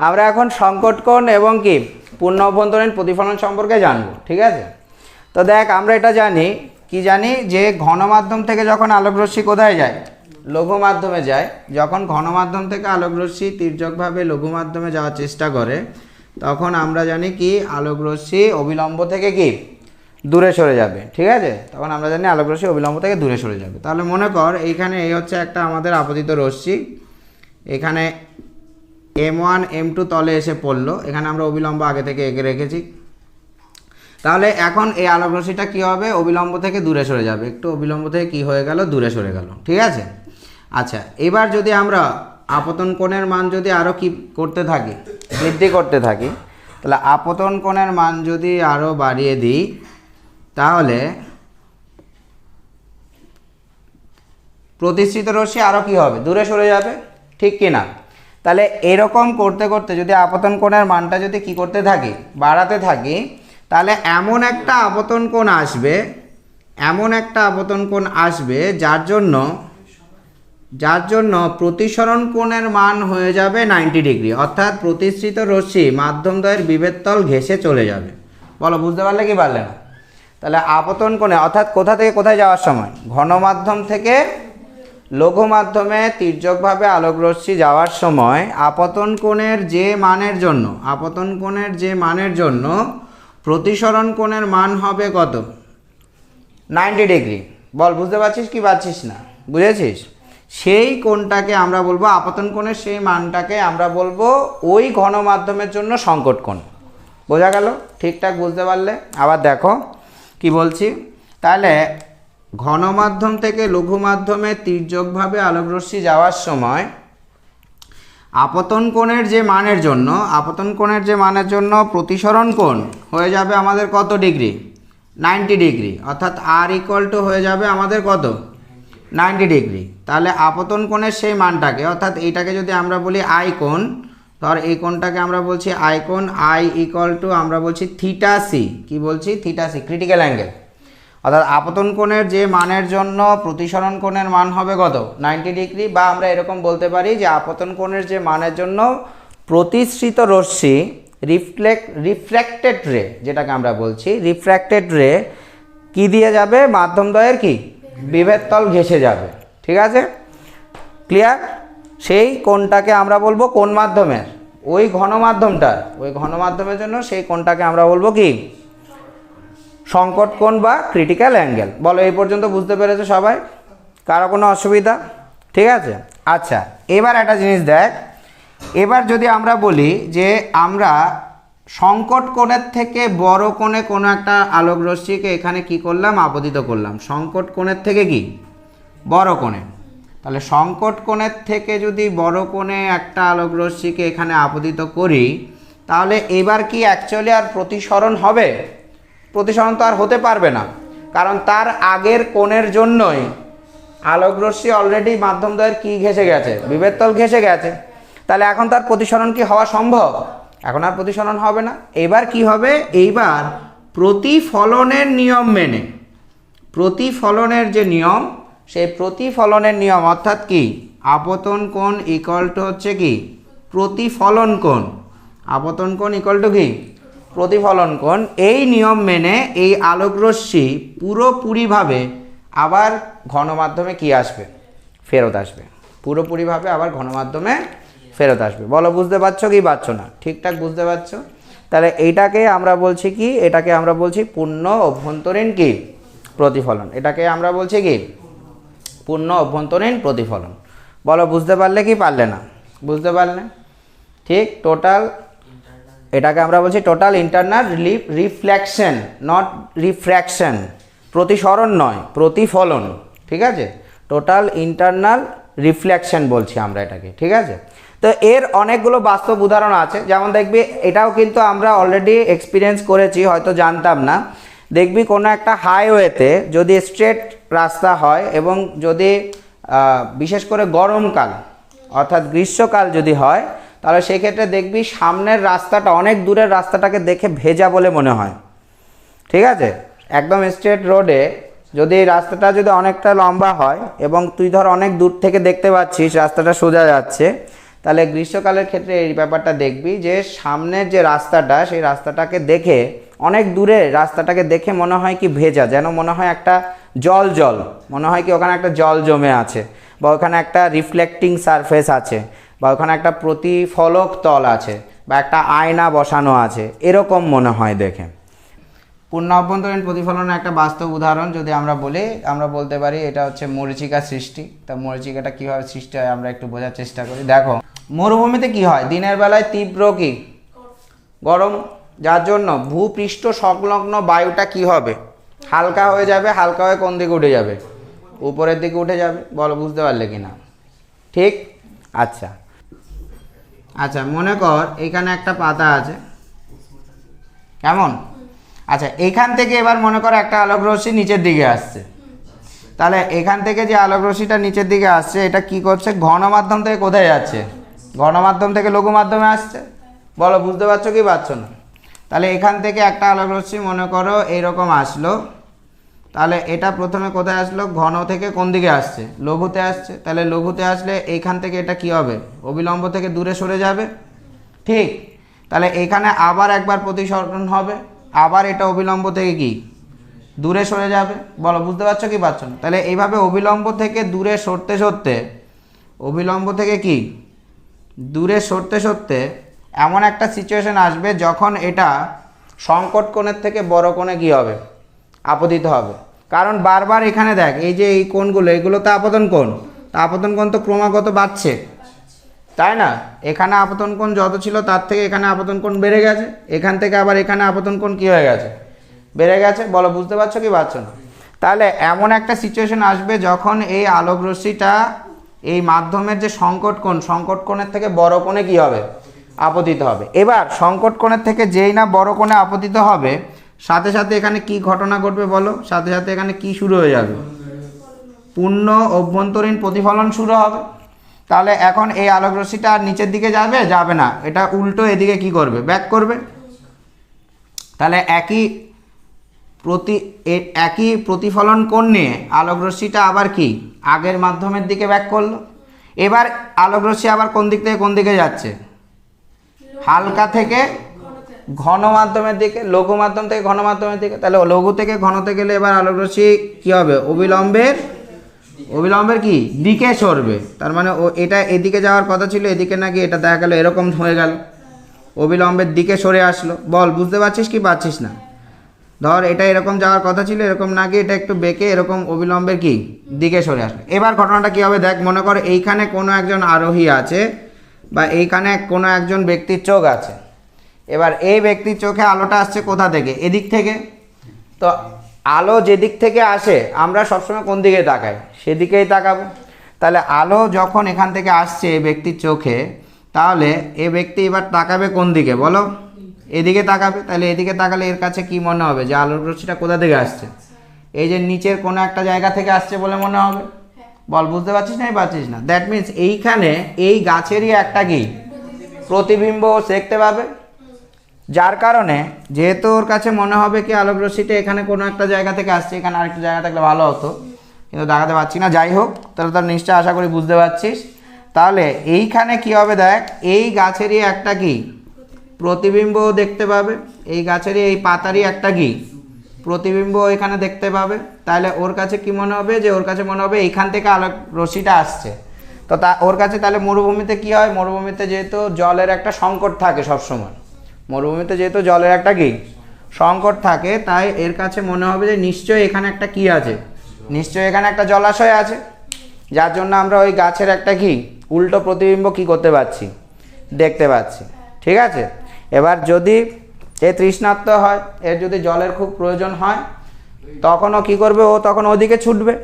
আমরা এখন সংকট কোণ এবং কি পূর্ণ অভ্যন্তরীণ প্রতিফলন সম্পর্কে জানব, ঠিক আছে? তো দেখ, আমরা এটা জানি, কি জানি যে ঘন মাধ্যম থেকে যখন আলোকরশ্মি কোথায় যায়? লঘু মাধ্যমে যায়। যখন ঘন মাধ্যম থেকে আলোকরশ্মি তির্যকভাবে লঘু মাধ্যমে যাওয়ার চেষ্টা করে, তখন আমরা জানি কি, আলোকরশ্মি অবিলম্ব থেকে কি? দূরে সরে যাবে, ঠিক আছে? তখন আমরা জানি আলোকরশ্মি অবিলম্ব থেকে দূরে সরে যাবে। তাহলে মনে কর, এইখানে এই হচ্ছে একটা আমাদের আপতিত রশ্মি। এখানে এম ওয়ান এম টু তলে এসে পড়ল। এখানে আমরা অবিলম্ব আগে থেকে এঁকে রেখেছি। তাহলে এখন এই আলোক রশ্মিটা কী হবে? অবিলম্ব থেকে দূরে সরে যাবে। একটু অবিলম্ব থেকে কি হয়ে গেল? দূরে সরে গেল। ঠিক আছে? আচ্ছা এবার যদি আমরা আপতন কোণের মান যদি আরও কি করতে থাকি? বৃদ্ধি করতে থাকি, তাহলে আপতন কোণের মান যদি আরও বাড়িয়ে দিই, তাহলে প্রতিষ্ঠিত রশ্মি আরও কি হবে? দূরে সরে যাবে। ঠিক কি না তাহলে এরকম করতে করতে যদি আপতন কোণের মানটা যদি কি করতে থাকি, বাড়াতে থাকি, তাহলে এমন একটা আপতন কোণ আসবে, এমন একটা আপতন কোণ আসবে যার জন্য যার জন্য প্রতিসরণ কোণের মান হয়ে যাবে নাইনটি ডিগ্রি অর্থাৎ প্রতিষ্ঠিত রশ্মি মাধ্যমদ্বয়ের বিভেদতল ঘেঁষে চলে যাবে। বলো, বুঝতে পারলে কি পারলে না? তাহলে আপতন কোণে, অর্থাৎ কোথা থেকে কোথায় যাওয়ার সময়? ঘন মাধ্যম থেকে লঘু মাধ্যমে তির্যকভাবে আলোকরশ্মি যাওয়ার সময় আপতন কোণের যে মানের জন্য, আপতন কোণের যে মানের জন্য প্রতিসরণ কোণের মান হবে কত? Ninety degree. বল, বুঝতে পারছিস কি পারছিস না? বুঝেছিস? সেই কোণটাকে আমরা বলব, আপতন কোণের সেই মানটাকে আমরা বলব ওই ঘন মাধ্যমের জন্য সংকট কোণ। বোঝা গেল? ঠিকঠাক বুঝতে পারলে? আবার দেখো, কি বলছি? তাহলে ঘন মাধ্যম থেকে লঘু মাধ্যমে তির্যকভাবে আলোকরশ্মি যাওয়ার সময় আপতন কোণের যে মানের জন্য, আপতন কোণের যে মানের জন্য প্রতিসরণ কোণ হয়ে যাবে আমাদের কত ডিগ্রি? Ninety degree. অর্থাৎ আর ইকুয়াল টু হয়ে যাবে আমাদের কত? Ninety degree. তাহলে আপতন কোণের সেই মানটাকে, অর্থাৎ এইটাকে যদি আমরা বলি আই কোণ, ধর এই কোণটাকে আমরা বলছি আই কোণ আই ইকুয়াল টু আমরা বলছি থিটা সি কি বলছি? থিটা সি ক্রিটিক্যাল অ্যাঙ্গেল অর্থাৎ আপতন কোণের যে মানের জন্য প্রতিসরণ কোণের মান হবে কত? নাইনটি ডিগ্রি বা আমরা এরকম বলতে পারি যে আপতন কোণের যে মানের জন্য প্রতিসৃত রশ্মি রিফ্লেক্ট রিফ্র্যাক্টেড রে যেটাকে আমরা বলছি, রিফ্র্যাক্টেড রে কি দিয়ে যাবে? মাধ্যমদ্বয়ের কি? বিভেদ তল ঘেঁষে যাবে। ঠিক আছে? ক্লিয়ার সেই কোণটাকে আমরা বলব কোন মাধ্যমের। ওই ঘন মাধ্যমটার ওই ঘন মাধ্যমের জন্য সেই কোণটাকে আমরা বলব কি? সংকট কোণ বা ক্রিটিক্যাল অ্যাঙ্গেল বলো, এই পর্যন্ত বুঝতে পেরেছ সবাই? কারও কোনো অসুবিধা? ঠিক আছে? আচ্ছা এবার একটা জিনিস দেখ। এবার যদি আমরা বলি যে আমরা সংকট কোণের থেকে বড় কোণে কোনো একটা আলোক রশ্মিকে এখানে কি করলাম? আপতিত করলাম। সংকট কোণের থেকে কি? বড় কোণে। তাহলে সংকট কোণের থেকে যদি বড় কোণে একটা আলোক রশ্মিকে এখানে আপতিত করি, তাহলে এবার কি অ্যাকচুয়ালি আর প্রতিসরণ হবে? প্রতিসরণ তো আর হতে পারবে না। কারণ তার আগের কোণের জন্যই আলোকরশ্মি অলরেডি মাধ্যমদ্বয়ের কি ঘেসে গেছে? বিভেদতল ঘেসে গেছে। তাহলে এখন তার প্রতিসরণ কি হওয়া সম্ভব? এখন আর প্রতিসরণ হবে না। এবার কি হবে? এইবার প্রতিফলনের নিয়ম মেনে। প্রতিফলনের যে নিয়ম, সেই প্রতিফলনের নিয়ম অর্থাৎ কি? আপতন কোণ ইকুয়াল টু হচ্ছে কি? প্রতিফলন কোণ। আপতন কোণ ইকুয়াল টু কি? প্রতিফলন কোণ এই নিয়ম মেনে এই আলোকরশ্মি পুরোপুরিভাবে আবার ঘন মাধ্যমে কি আসবে? ফেরত আসবে। পুরোপুরিভাবে আবার ঘন মাধ্যমে ফেরত আসবে। বলো, বুঝতে পারছ কি পারছ না? ঠিকঠাক বুঝতে পারছ? তাহলে এইটাকে আমরা বলছি কি? এটাকে আমরা বলছি পূর্ণ অভ্যন্তরীণ কি? প্রতিফলন। এটাকে আমরা বলছি কি? পূর্ণ অভ্যন্তরীণ প্রতিফলন। বলো, বুঝতে পারলে কি পারলে না? বুঝতে পারলে? ঠিক, টোটাল এটাকে আমরা বলছি total internal reflection not refraction প্রতিসরণ নয়, প্রতিফলন, ঠিক আছে? টোটাল ইন্টারনাল রিফ্লেকশন বলছি আমরা এটাকে, ঠিক আছে? তো এর অনেকগুলো বাস্তব উদাহরণ আছে, যেমন দেখবি এটাও কিন্তু আমরা অলরেডি এক্সপিরিয়েন্স করেছি, হয়তো জানতাম না। দেখবি কোনো একটা হাইওয়েতে যদি স্ট্রেট রাস্তা হয় এবং যদি বিশেষ করে গরমকাল, অর্থাৎ গ্রীষ্মকাল যদি হয় তাহলে সেক্ষেত্রে দেখবি সামনের রাস্তাটা, অনেক দূরের রাস্তাটাকে দেখে ভেজা বলে মনে হয়। ঠিক আছে? একদম স্ট্রেট রোডে যদি রাস্তাটা যদি অনেকটা লম্বা হয় এবং তুই ধর অনেক দূর থেকে দেখতে পাচ্ছিস রাস্তাটা সোজা যাচ্ছে, তাহলে গ্রীষ্মকালের ক্ষেত্রে এই ব্যাপারটা দেখবি যে সামনের যে রাস্তাটা, সেই রাস্তাটাকে দেখে, অনেক দূরে রাস্তাটাকে দেখে মনে হয় কি ভেজা, যেন মনে হয় একটা জল জল, মনে হয় কি ওখানে একটা জল জমে আছে বা ওখানে একটা রিফ্লেক্টিং সারফেস আছে। বা ওখানে একটা প্রতিফলক তল আছে বা একটা আয়না বসানো আছে, এরকম মনে হয় দেখে। পূর্ণ অভ্যন্তরীণ প্রতিফলনের একটা বাস্তব উদাহরণ যদি আমরা বলি, আমরা বলতে পারি এটা হচ্ছে মরিচিকা সৃষ্টি। তা মরিচিকাটা কীভাবে সৃষ্টি হয় আমরা একটু বোঝার চেষ্টা করি। দেখো, মরুভূমিতে কি হয়? দিনের বেলায় তীব্র কি? গরম। যার জন্য ভূপৃষ্ঠ সংলগ্ন বায়ুটা কি হবে? হালকা হয়ে যাবে, হালকা হয়ে কোন দিকে উঠে যাবে? উপরের দিকে উঠে যাবে। বলো, বুঝতে পারলে কি না ঠিক? আচ্ছা। আচ্ছা মনে কর এখানে একটা পাতা আছে। কেমন? আচ্ছা এখান থেকে এবার মনে করো একটা আলোক রশ্মি নিচের দিকে আসছে। তাহলে এখান থেকে যে আলোক রশ্মিটা নিচের দিকে আসছে, এটা কি করছে? ঘন মাধ্যম থেকে কোথায় যাচ্ছে? ঘন মাধ্যম থেকে লঘু মাধ্যমে আসছে? বলো, বুঝতে পারছ কি পারছ না? তাহলে এখান থেকে একটা আলোক রশ্মি মনে করো এইরকম আসলো। তাহলে এটা প্রথমে কোথায় আসলো? ঘন থেকে কোন দিকে আসছে? লঘুতে আসছে। তাহলে লঘুতে আসলে এইখান থেকে এটা কি হবে? অবিলম্ব থেকে দূরে সরে যাবে। ঠিক। তাহলে এখানে আবার একবার প্রতিসরণ হবে। আবার এটা অবিলম্ব থেকে কি? দূরে সরে যাবে। বলো, বুঝতে পারছ কি পারছ না? তাহলে এইভাবে অবিলম্ব থেকে দূরে সরতে সরতে, অবিলম্ব থেকে কি? দূরে সরতে সরতে এমন একটা সিচুয়েশন আসবে যখন এটা সংকট কোণের থেকে বড় কোণে কী হবে? আপতিত হবে। কারণ বারবার এখানে দেখ, এই যে এই কোণগুলো, এগুলো তো আপতন কোণ। তা আপতন কোণ তো ক্রমাগত বাড়ছে। তাই না? এখানে আপতন কোণ যত ছিল, তার থেকে এখানে আপতন কোণ বেড়ে গেছে। এখান থেকে আবার এখানে আপতন কোণ কী হয়ে গেছে? বেড়ে গেছে। বলো, বুঝতে পারছ কি পারছ না? তাহলে এমন একটা সিচুয়েশন আসবে যখন এই আলোক রশ্মিটা এই মাধ্যমের যে সংকট কোণ, সংকট কোণের থেকে বড় কোণে কি হবে? আপতিত হবে। এবার সংকট কোণের থেকে যেই না বড় কোণে আপতিত হবে সাথে সাথে এখানে কি ঘটনা ঘটবে বলো? সাথে সাথে এখানে কি শুরু হয়ে যাবে? পূর্ণ অভ্যন্তরীণ প্রতিফলন শুরু হবে। তাহলে এখন এই আলোক রশ্মিটা আর নিচের দিকে যাবে? যাবে না। এটা উল্টো এদিকে কি করবে? ব্যাক করবে। তাহলে একই প্রতি একই প্রতিফলন কোণ নিয়ে আলোক রশ্মিটা আবার কি? আগের মাধ্যমের দিকে ব্যাক করল। এবার আলোক রশ্মি আবার কোন দিক থেকে কোন দিকে যাচ্ছে? হালকা থেকে ঘন মাধ্যমের দিকে লঘু মাধ্যম থেকে ঘন মাধ্যমের দিকে, তাহলে লঘু থেকে ঘনতে গেলে এবার আলোক রশ্মি কী হবে? অবিলম্বের? অবিলম্বের কি? দিকে সরবে। তার মানে ও এটা এদিকে যাওয়ার কথা ছিল, এদিকে নাকি এটা দেখা গেল এরকম হয়ে গেল। অবিলম্বের দিকে সরে আসলো। বল, বুঝতে পারছিস কি পারছিস না? ধর এটা এরকম যাওয়ার কথা ছিল, এরকম নাকি এটা একটু বেঁকে এরকম অবিলম্বের কি? দিকে সরে আসলো। এবার ঘটনাটা কী হবে দেখ, মনে কর এইখানে কোনো একজন আরোহী আছে বা এইখানে কোনো একজন ব্যক্তির চোখ আছে। এবার এই ব্যক্তির চোখে আলোটা আসছে কোথা থেকে? এদিক থেকে। তো আলো যেদিক থেকে আসে, আমরা সবসময় কোন দিকে তাকাই? সেদিকেই তাকাবো। তাহলে আলো যখন এখান থেকে আসছে এই ব্যক্তির চোখে, তাহলে এ ব্যক্তি এবার তাকাবে কোন দিকে? বলো। এদিকে তাকাবে। তাহলে এদিকে তাকালে এর কাছে কি মনে হবে? যে আলোর রশ্মিটা কোথা থেকে আসছে? এই যে নিচের কোনো একটা জায়গা থেকে আসছে বলে মনে হবে? বল, বুঝতে পারছিস না? পারছিস না। দ্যাট মিন্স এইখানে এই গাছেরই একটা কি? প্রতিবিম্ব দেখতে পাবে। যার কারণে যেহেতু ওর কাছে মনে হবে কি আলোক রশ্মিটা এখানে কোনো একটা জায়গা থেকে আসছে, এখানে আরেকটা জায়গা থাকলে ভালো হতো। কিন্তু দেখাতে পারছি না। যাই হোক তাহলে তার নিশ্চয় আশা করি বুঝতে পারছিস। তাহলে এইখানে কি হবে দেখ, এই গাছেরই একটা কি? প্রতিবিম্ব দেখতে পাবে। এই গাছেরই, এই পাতারই একটা কি? প্রতিবিম্ব এখানে দেখতে পাবে। তাহলে ওর কাছে কি মনে হবে? যে ওর কাছে মনে হবে এইখান থেকে আলোক রশ্মিটা আসছে। তো তা, ওর কাছে তাহলে মরুভূমিতে কি হয়? মরুভূমিতে যেহেতু জলের একটা সংকট থাকে সবসময়। মরুভূমিতে যেহেতু জলের একটা কি? সংকট থাকে, তাই এর কাছে মনে হবে যে নিশ্চয়ই এখানে একটা কি আছে? নিশ্চয়ই এখানে একটা জলাশয় আছে। যার জন্য আমরা ওই গাছের একটা কি? উল্টো প্রতিবিম্ব কি করতে পারছি? দেখতে পাচ্ছি। ঠিক আছে? এবার যদি এ তৃষ্ণার্ত হয়, এর যদি জলের খুব প্রয়োজন হয়, তখনও কি করবে? ও তখন ওদিকে ছুটবে।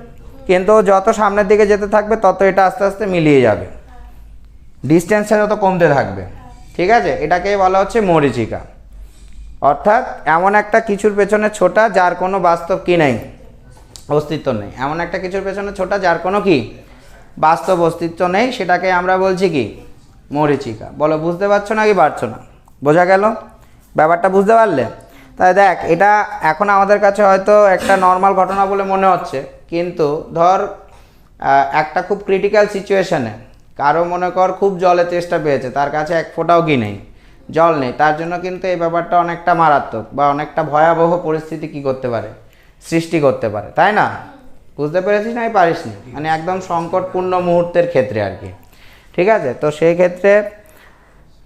কিন্তু যত সামনের দিকে যেতে থাকবে, তত এটা আস্তে আস্তে মিলিয়ে যাবে। ডিস্টেন্সটা যত কমতে থাকবে। ঠিক আছে? এটাকে বলা হচ্ছে মরিচিকা। অর্থাৎ এমন একটা কিছুর পেছনে ছোটা যার কোনো বাস্তব কি নেই? অস্তিত্ব নেই। এমন একটা কিছুর পেছনে ছোটা যার কোনো কি? বাস্তব অস্তিত্ব নেই। সেটাকে আমরা বলছি কি? মরিচিকা। বলো, বুঝতে পারছ না কি পারছ না? বোঝা গেল? ব্যাপারটা বুঝতে পারলে? তাই দেখ, এটা এখন আমাদের কাছে হয়তো একটা নর্মাল ঘটনা বলে মনে হচ্ছে। কিন্তু ধর একটা খুব ক্রিটিক্যাল সিচুয়েশনে কারও মনে কর খুব জলে চেষ্টা পেয়েছে, তার কাছে এক ফোঁটাও কি নেই। জল নেই, তার জন্য কিন্তু এই ব্যাপারটা অনেকটা মারাত্মক বা অনেকটা ভয়াবহ পরিস্থিতি কি করতে পারে, সৃষ্টি করতে পারে, তাই না? বুঝতে পেরেছিস না? পারিস নি মানে একদম সংকটপূর্ণ মুহূর্তের ক্ষেত্রে আর কি। ঠিক আছে? তো সেই ক্ষেত্রে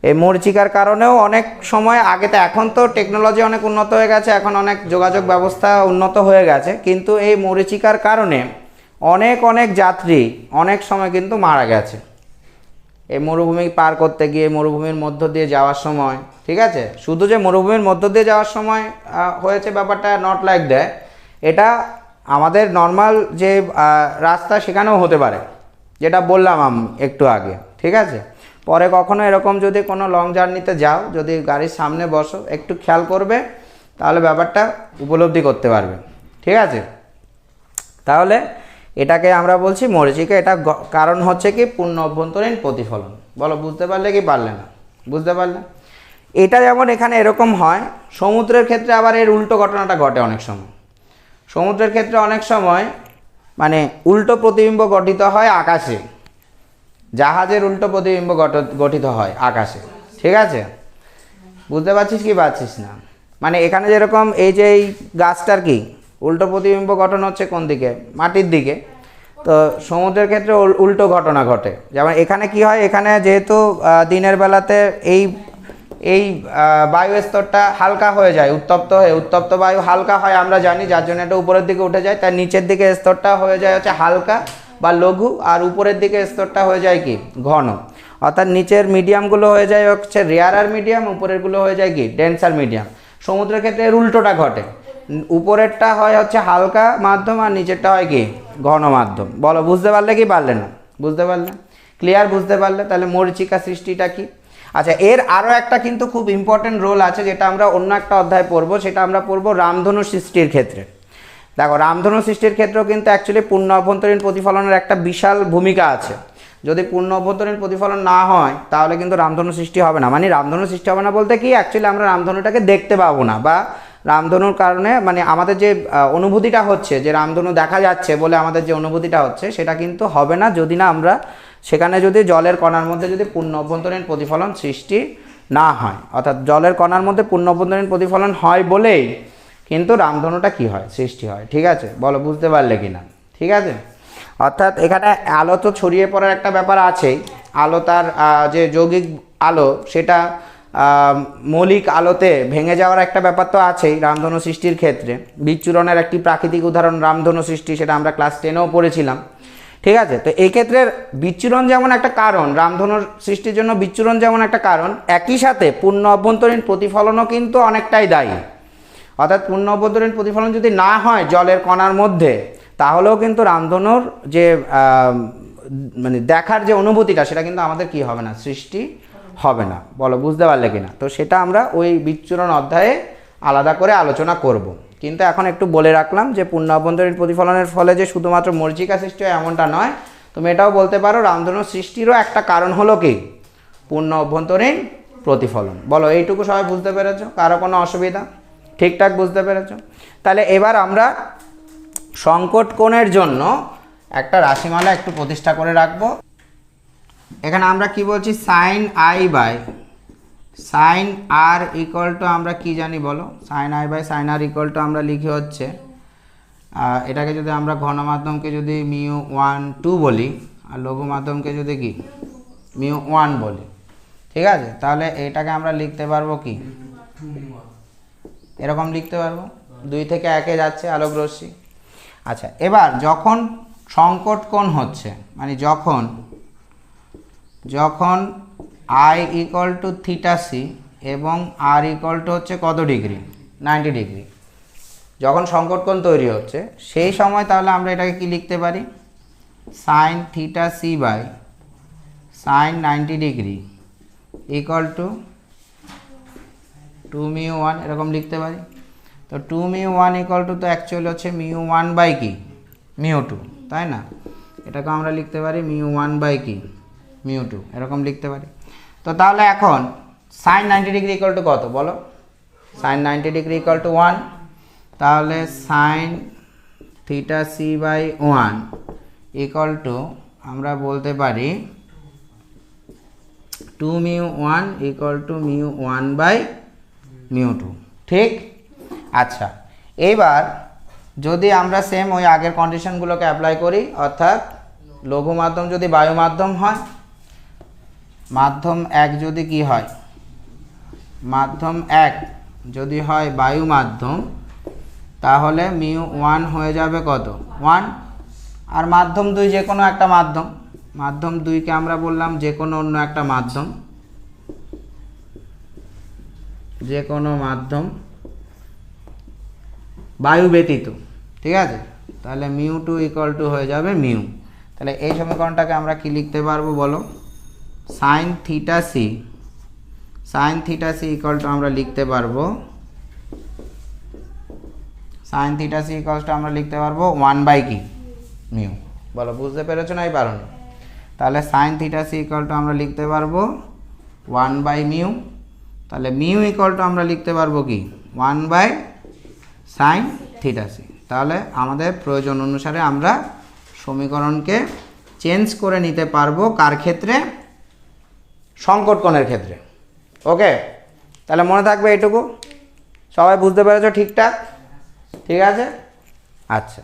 এই মরিচিকার কারণেও অনেক সময় আগে তো এখন তো টেকনোলজি অনেক উন্নত হয়ে গেছে, এখন অনেক যোগাযোগ ব্যবস্থা উন্নত হয়ে গেছে, কিন্তু এই মরিচিকার কারণে অনেক অনেক যাত্রী অনেক সময় কিন্তু মারা গেছে। এই মরুভূমি পার করতে গিয়ে মরুভূমির মধ্য দিয়ে যাওয়ার সময়, ঠিক আছে? শুধু যে মরুভূমির মধ্য দিয়ে যাওয়ার সময় হয়েছে ব্যাপারটা নট লাইক দ্যাট এটা আমাদের নর্মাল যে রাস্তা সেখানেও হতে পারে, যেটা বললাম আমি একটু আগে, ঠিক আছে? পরে কখনো এরকম যদি কোনো লং জার্নিতে যাও, যদি গাড়ির সামনে বসো, একটু খেয়াল করবে, তাহলে ব্যাপারটা উপলব্ধি করতে পারবে, ঠিক আছে? তাহলে এটাকে আমরা বলছি মরিচিকা। এটা কারণ হচ্ছে কি পূর্ণ অভ্যন্তরীণ প্রতিফলন। বলো, বুঝতে পারলে কি পারলে না? বুঝতে পারলে? এটা যেমন এখানে এরকম হয়, সমুদ্রের ক্ষেত্রে আবার এর উল্টো ঘটনাটা ঘটে অনেক সময়। সমুদ্রের ক্ষেত্রে অনেক সময় মানে উল্টো প্রতিবিম্ব গঠিত হয় আকাশে। জাহাজের উল্টো প্রতিবিম্ব গঠ- গঠিত হয় আকাশে। ঠিক আছে? বুঝতে পারছিস কি পারছিস না? মানে এখানে যেরকম এই যে এই গাছটার কি? উল্টো প্রতিবিম্ব গঠন হচ্ছে কোন দিকে? মাটির দিকে। তো সমুদ্রের ক্ষেত্রে উল্টো ঘটনা ঘটে। যেমন এখানে কি হয়? এখানে যেহেতু দিনের বেলাতে এই এই বায়ু স্তরটা হালকা হয়ে যায়, উত্তপ্ত হয়ে, উত্তপ্ত বায়ু হালকা হয়, আমরা জানি, যার জন্য এটা উপরের দিকে উঠে যায়। তার নিচের দিকে স্তরটা হয়ে যায় হচ্ছে হালকা বা লঘু, আর উপরের দিকে স্তরটা হয়ে যায় কি? ঘন। অর্থাৎ নিচের মিডিয়ামগুলো হয়ে যায় হচ্ছে রেয়ারার মিডিয়াম, উপরেরগুলো হয়ে যায় কি? Denser medium. সমুদ্রের ক্ষেত্রে এর উল্টোটা ঘটে। উপরেরটা হয় হচ্ছে হালকা মাধ্যম আর নিচেরটা হয় কি? ঘন মাধ্যম। বলো, বুঝতে পারলে কি পারলে না? বুঝতে পারলে? ক্লিয়ার বুঝতে পারলে? তাহলে মরিচিকা সৃষ্টিটা কি? আচ্ছা এর আরও একটা কিন্তু খুব ইম্পর্টেন্ট রোল আছে, যেটা আমরা অন্য একটা অধ্যায় পড়ব, সেটা আমরা পড়ব রামধনু সৃষ্টির ক্ষেত্রে। দেখো, রামধনু সৃষ্টির ক্ষেত্রেও কিন্তু অ্যাকচুয়ালি পূর্ণ অভ্যন্তরীণ প্রতিফলনের একটা বিশাল ভূমিকা আছে। যদি পূর্ণ অভ্যন্তরীণ প্রতিফলন না হয়, তাহলে কিন্তু রামধনু সৃষ্টি হবে না। মানে রামধনু সৃষ্টি হবে না বলতে কি অ্যাকচুয়ালি আমরা রামধনুটাকে দেখতে পাবো না, বা রামধনুর কারণে মানে আমাদের যে অনুভূতিটা হচ্ছে, যে রামধনু দেখা যাচ্ছে বলে আমাদের যে অনুভূতিটা হচ্ছে, সেটা কিন্তু হবে না যদি না আমরা সেখানে যদি জলের কণার মধ্যে যদি পূর্ণ অভ্যন্তরীণ প্রতিফলন সৃষ্টি না হয়। অর্থাৎ জলের কণার মধ্যে পূর্ণ অভ্যন্তরীণ প্রতিফলন হয় বলেই কিন্তু রামধনুটা কি হয়? সৃষ্টি হয়। ঠিক আছে? বলো, বুঝতে পারলে কি না ঠিক আছে? অর্থাৎ এখানে আলো তো ছড়িয়ে পড়ার একটা ব্যাপার আছেই। আলো তার যে যৌগিক আলো, সেটা মৌলিক আলোতে ভেঙে যাওয়ার একটা ব্যাপার তো আছেই রামধনু সৃষ্টির ক্ষেত্রে। বিচ্ছুরণের একটি প্রাকৃতিক উদাহরণ রামধনু সৃষ্টি, সেটা আমরা ক্লাস টেনেও পড়েছিলাম। ঠিক আছে? তো এই ক্ষেত্রে বিচ্ছুরণ যেমন একটা কারণ, রামধনুর সৃষ্টির জন্য বিচ্ছুরণ যেমন একটা কারণ, একই সাথে পূর্ণ অভ্যন্তরীণ প্রতিফলনও কিন্তু অনেকটাই দায়ী। অর্থাৎ পূর্ণ অভ্যন্তরীণ প্রতিফলন যদি না হয় জলের কণার মধ্যে, তাহলেও কিন্তু রামধনুর যে মানে দেখার যে অনুভূতিটা, সেটা কিন্তু আমাদের কি হবে না? সৃষ্টি হবে না। বলো, বুঝতে পারলে কিনা? তো সেটা আমরা ওই বিচ্ছুরণ অধ্যায়ে আলাদা করে আলোচনা করব। কিন্তু এখন একটু বলে রাখলাম যে পূর্ণ অভ্যন্তরীণ প্রতিফলনের ফলে যে শুধুমাত্র মরিচিকা সৃষ্টি হয় এমনটা নয়, তুমি এটাও বলতে পারো রামধনু সৃষ্টিরও একটা কারণ হলো কি? পূর্ণ অভ্যন্তরীণ প্রতিফলন। বলো, এইটুকু সবাই বুঝতে পেরেছ? কারও কোনো অসুবিধা? ঠিকঠাক বুঝতে পেরেছ? তাহলে এবার আমরা সংকট কোণের জন্য একটা রাশিমালা একটু প্রতিষ্ঠা করে রাখব। এখানে আমরা কি বলছি? Sine i by sine r equal to আমরা কি জানি বলো? Sine i by sine r equal to আমরা লিখি হচ্ছে এটাকে যদি আমরা ঘন মাধ্যমকে যদি মিউ ওয়ান টু বলি, আর লঘু মাধ্যমকে যদি কি? মিউ ওয়ান বলি, ঠিক আছে? তাহলে এটাকে আমরা লিখতে পারব কি? এরকম লিখতে পারব? দুই থেকে একে যাচ্ছে আলোক রশ্মি। আচ্ছা এবার যখন সংকট কোণ হচ্ছে মানে যখন যখন i equal to theta c এবং আর ইকুয়াল টু হচ্ছে কত ডিগ্রি নাইনটি ডিগ্রি যখন সংকট কোণ তৈরি হচ্ছে, সেই সময় তাহলে আমরা এটাকে কি লিখতে পারি? Sine theta C by sine ninety degree equal to two mu one এরকম লিখতে পারি। তো two mu one equal to তো অ্যাকচুয়ালি হচ্ছে মিউ ওয়ান বাই কি? মিউ টু তাই না? এটাকে আমরা লিখতে পারি মিউ ওয়ান বাই কি? মিউ টু, এরকম লিখতে পারি। তো তাহলে এখন sine ninety degree equal to কত বলো? Sine ninety degree equal to one তাহলে sine theta c by one equal to আমরা বলতে পারি two mu one equal to mu one by mu two ঠিক? আচ্ছা এইবার যদি আমরা সেম ওই আগের কন্ডিশনগুলোকে অ্যাপ্লাই করি, অর্থাৎ লঘু মাধ্যম যদি বায়ু মাধ্যম হয় মাধ্যম এক যদি কি হয়? মাধ্যম এক যদি হয় বায়ু মাধ্যম, তাহলে মিউ ওয়ান হয়ে যাবে কত? ওয়ান। আর মাধ্যম দুই যে কোনো একটা মাধ্যম। মাধ্যম দুইকে আমরা বললাম যে কোনো অন্য একটা মাধ্যম। যে কোনো মাধ্যম বায়ু ব্যতীত। ঠিক আছে? তাহলে মিউ টু ইকুয়াল টু হয়ে যাবে মিউ। তাহলে এই সমীকরণটাকে আমরা কি লিখতে পারব বলো? Sine theta c sine theta c equal to আমরা লিখতে পারব sine theta c equal to আমরা লিখতে পারব ওয়ান বাই কি মিউ বলো বুঝতে পেরেছ না এই পারো তাহলে sine theta C equal to আমরা লিখতে পারব ওয়ান বাই মিউ তাহলে মিউ ইকুয়াল টু আমরা লিখতে পারব কি? One by sine theta c তাহলে আমাদের প্রয়োজন অনুসারে আমরা সমীকরণকে চেঞ্জ করে নিতে পারব কার ক্ষেত্রে? সংকট কোণের ক্ষেত্রে। ওকে তাহলে মনে থাকবে এটুকু সবাই বুঝতে পেরেছ ঠিকঠাক ঠিক আছে? আচ্ছা।